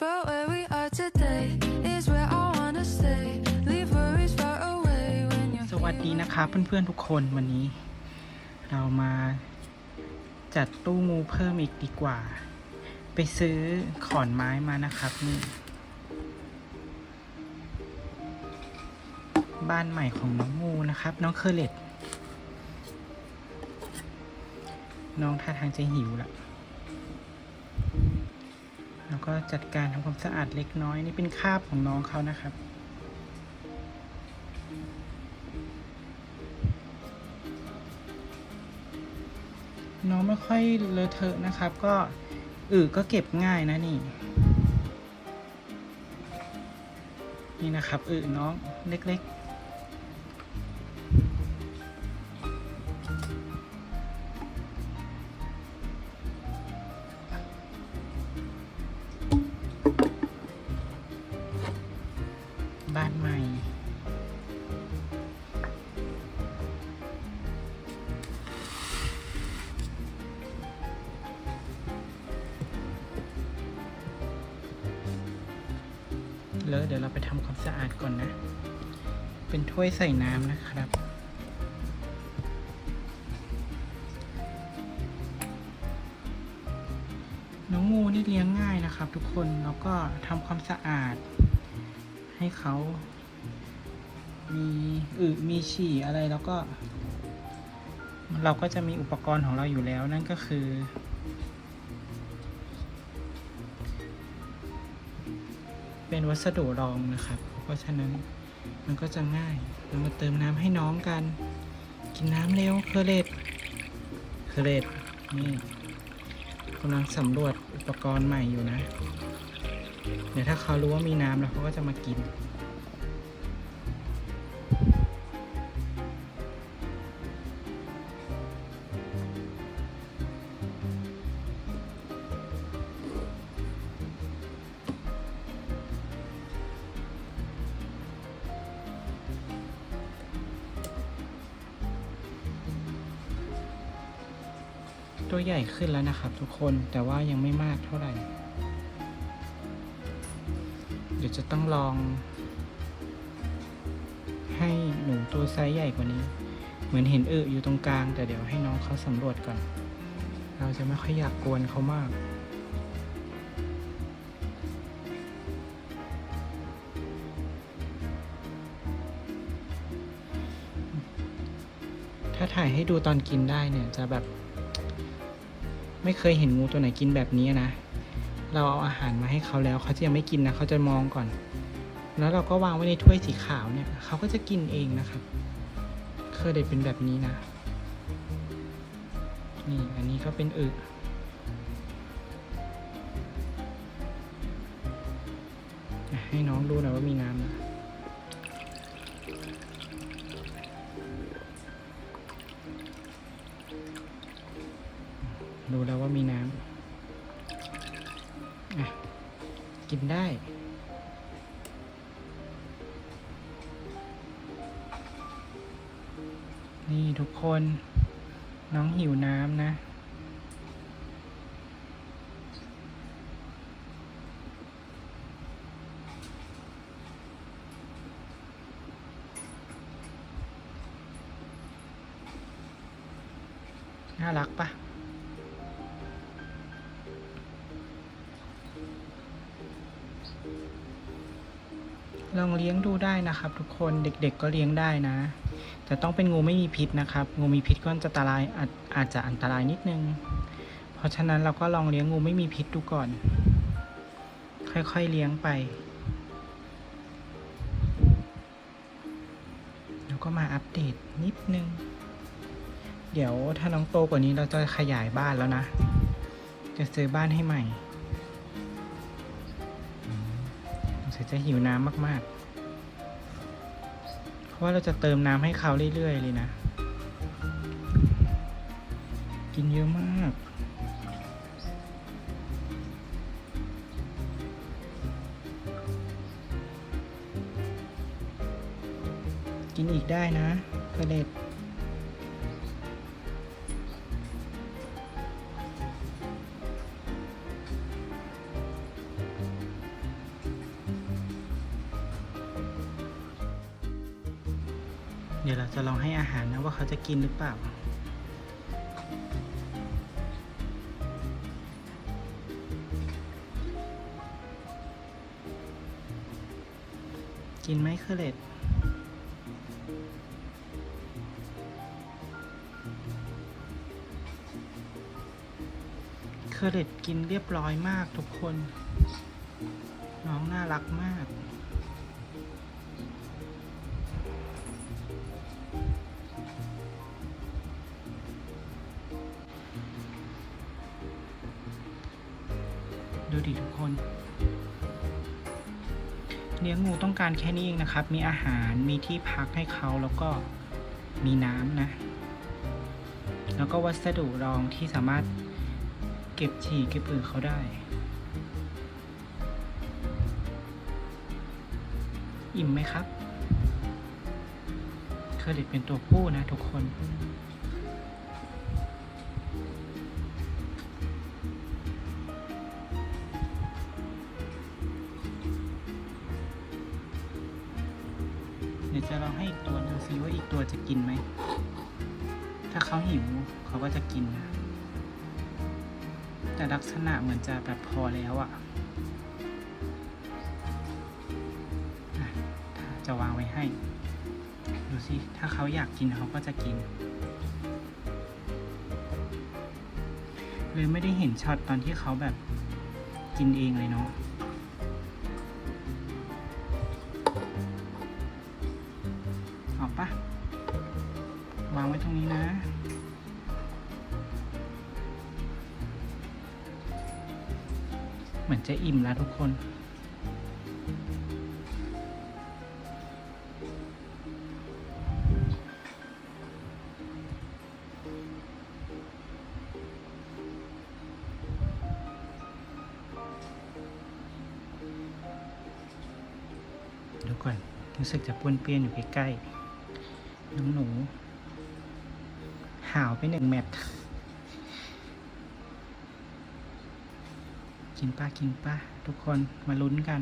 But where we are today is where I wanna stay. Leave worries far away when you're สวัสดีนะครับเพื่อนๆทุกคนวันนี้ เรามาจัดตู้งูเพิ่มอีกดีกว่า ไปซื้อขอนไม้มานะครับนี่บ้านใหม่ของน้องงูนะครับ น้องเคอร์เลตน้องท่าทางจะหิวละ แล้วก็จัดการทำความสะอาดเล็กน้อย นี่เป็นคาบของน้องเขานะครับ น้องไม่ค่อยเลอะเทอะนะครับ ก็อือก็เก็บง่ายนะนี่ นี่นะครับอือน้องเล็กๆ แล้วเดี๋ยวเราไปทำความสะอาดก่อนนะ เป็นถ้วยใส่น้ำนะครับ น้องงูนี่เลี้ยงง่ายนะครับ ทุกคนแล้วก็ทำความสะอาด ให้เขามีอึมีฉี่อะไรแล้วก็ เราก็จะมีอุปกรณ์ของเราอยู่แล้วนั่นก็คือ เป็นวัสดุรองนะครับ เพราะฉะนั้นมันก็จะง่าย เรามาเติมน้ำให้น้องกัน กินน้ำเร็วเคอร์เลตเคอร์เลตนี่กำลังสำรวจอุปกรณ์ใหม่อยู่นะ เดี๋ยวถ้าเขารู้ว่ามีน้ำแล้วเขาก็จะมากิน ตัวใหญ่ขึ้นแล้วนะครับทุกคนแต่ว่ายังไม่มากเท่าไหร่ เดี๋ยวจะต้องลอง ให้หนูตัวไซส์ใหญ่กว่านี้ เหมือนเห็นเอออยู่ตรงกลาง แต่เดี๋ยวให้น้องเขาสำรวจก่อน เราจะไม่ค่อยอยากกวนเขามากถ้าถ่ายให้ดูตอนกินได้เนี่ยจะแบบ ไม่เคยเห็นงูตัวไหนกินแบบนี้นะ เราเอาอาหารมาให้เขาแล้วเขาจะยังไม่กินนะเขาจะมองก่อน แล้วเราก็วางไว้ในถ้วยสีขาวเนี่ยเขาก็จะกินเองนะครับ เคยได้เป็นแบบนี้นะ นี่อันนี้ก็เป็นอึให้น้องดูหน่อยว่ามีน้ำนะ นี่ทุกคน น้องหิวน้ำนะน่ารักปะลองเลี้ยงดูได้นะครับทุกคนเด็กๆก็เลี้ยงได้นะ แต่ต้องเป็นงูไม่มีพิษนะครับ งูมีพิษก็จะอันตรายอาจอาจจะอันตรายนิดนึง เพราะฉะนั้นเราก็ลองเลี้ยงงูไม่มีพิษดูก่อน ค่อยๆเลี้ยงไป แล้วก็มาอัปเดตนิดนึง เดี๋ยวถ้าน้องโตกว่านี้เราจะขยายบ้านแล้วนะ จะซื้อบ้านให้ใหม่สงสัยจะหิวน้ำมากๆ ว่าเราจะเติมน้ำให้เขาเรื่อยๆเลยนะ กินเยอะมาก กินอีกได้นะเกระเด็ด ดี๋ยวเราจะลองให้อาหารนะว่าเขาจะกินหรือเปล่า กินไหมเคอเลตเคอเลตกินเรียบร้อยมากทุกคน น้องน่ารักมาก ดูดิทุกคน เลี้ยงงูต้องการแค่นี้เองนะครับ มีอาหารมีที่พักให้เขาแล้วก็มีน้ำนะ แล้วก็วัสดุรองที่สามารถเก็บฉี่เก็บอือเขาได้ อิ่มไหมครับ เคอร์ดิตเป็นตัวผู้นะทุกคน จะลองให้อีกตัวดูซิว่าอีกตัวจะกินไหม ถ้าเขาหิวเขาก็จะกินนะ แต่ลักษณะเหมือนจะแบบพอแล้วอะ่ะจะวางไว้ให้ ดูสิ ถ้าเขาอยากกินเขาก็จะกินเลยไม่ได้เห็นช็อตตอนที่เขาแบบกินเองเลยเนาะ รงนี้นะเหมือนจะอิ่มแล้วทุกคนดูก่อน รู้สึกจะป้วนเปี้ยนอยู่ใกล้ๆน้องหนู ห่าวไปหนึ่งแมตช์กินป้ากินป้าทุกคนมาลุ้นกัน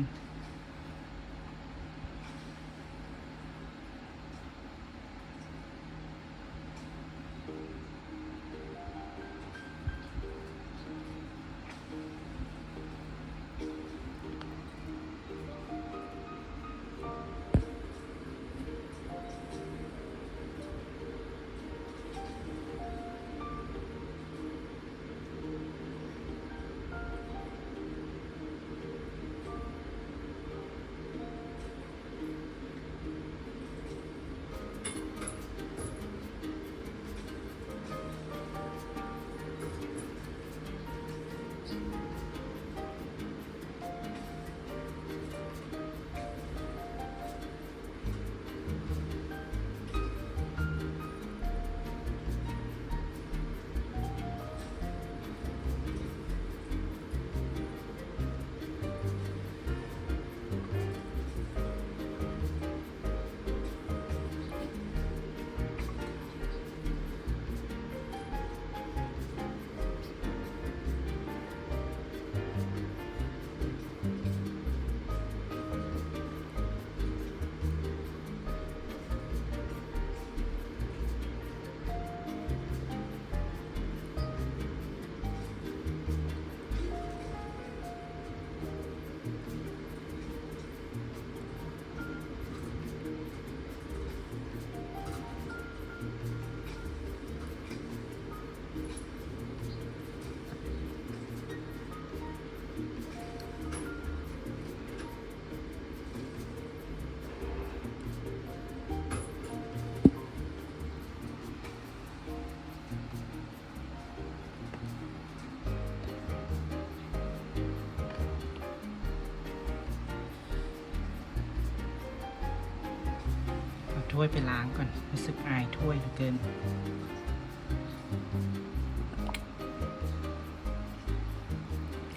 ถ้วยไปล้างก่อน รู้สึกอายถ้วยเหลือเกิน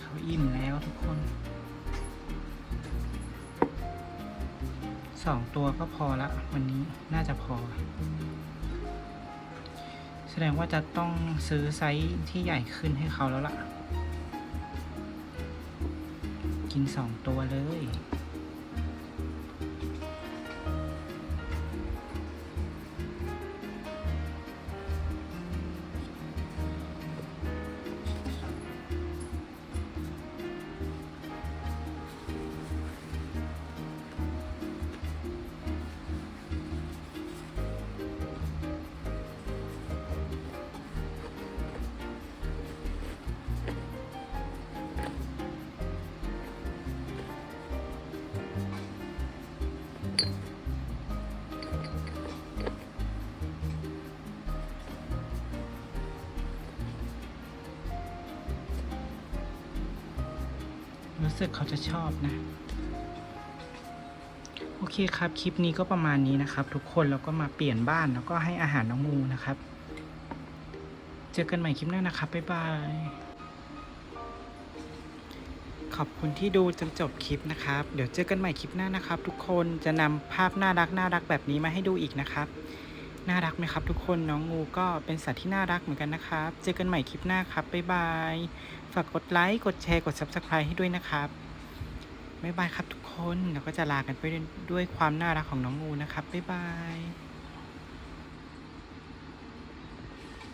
เขาอิ่มแล้วทุกคน สองตัวก็พอละ วันนี้น่าจะพอ แสดงว่าจะต้องซื้อไซส์ที่ใหญ่ขึ้นให้เขาแล้วล่ะ กินสองตัวเลย รู้สึกเขาจะชอบนะ โอเคครับ คลิปนี้ก็ประมาณนี้นะครับ ทุกคนแล้วก็มาเปลี่ยนบ้านแล้วก็ให้อาหารน้องงูนะครับ เจอกันใหม่คลิปหน้านะครับ บ๊ายบาย ขอบคุณที่ดูจนจบคลิปนะครับ เดี๋ยวเจอกันใหม่คลิปหน้านะครับ ทุกคนจะนำภาพน่ารักน่ารักแบบนี้มาให้ดูอีกนะครับ น่ารักไหมครับทุกคนน้องงูก็เป็นสัตว์ที่น่ารักเหมือนกันนะครับ เจอกันใหม่คลิปหน้าครับ บ๊ายบาย ฝากกดไลค์ กดแชร์ กด Subscribe ให้ด้วยนะครับ บ๊ายบายครับทุกคนเราก็จะลากันไปด้วยความน่ารักของน้องงูนะครับ บ๊ายบาย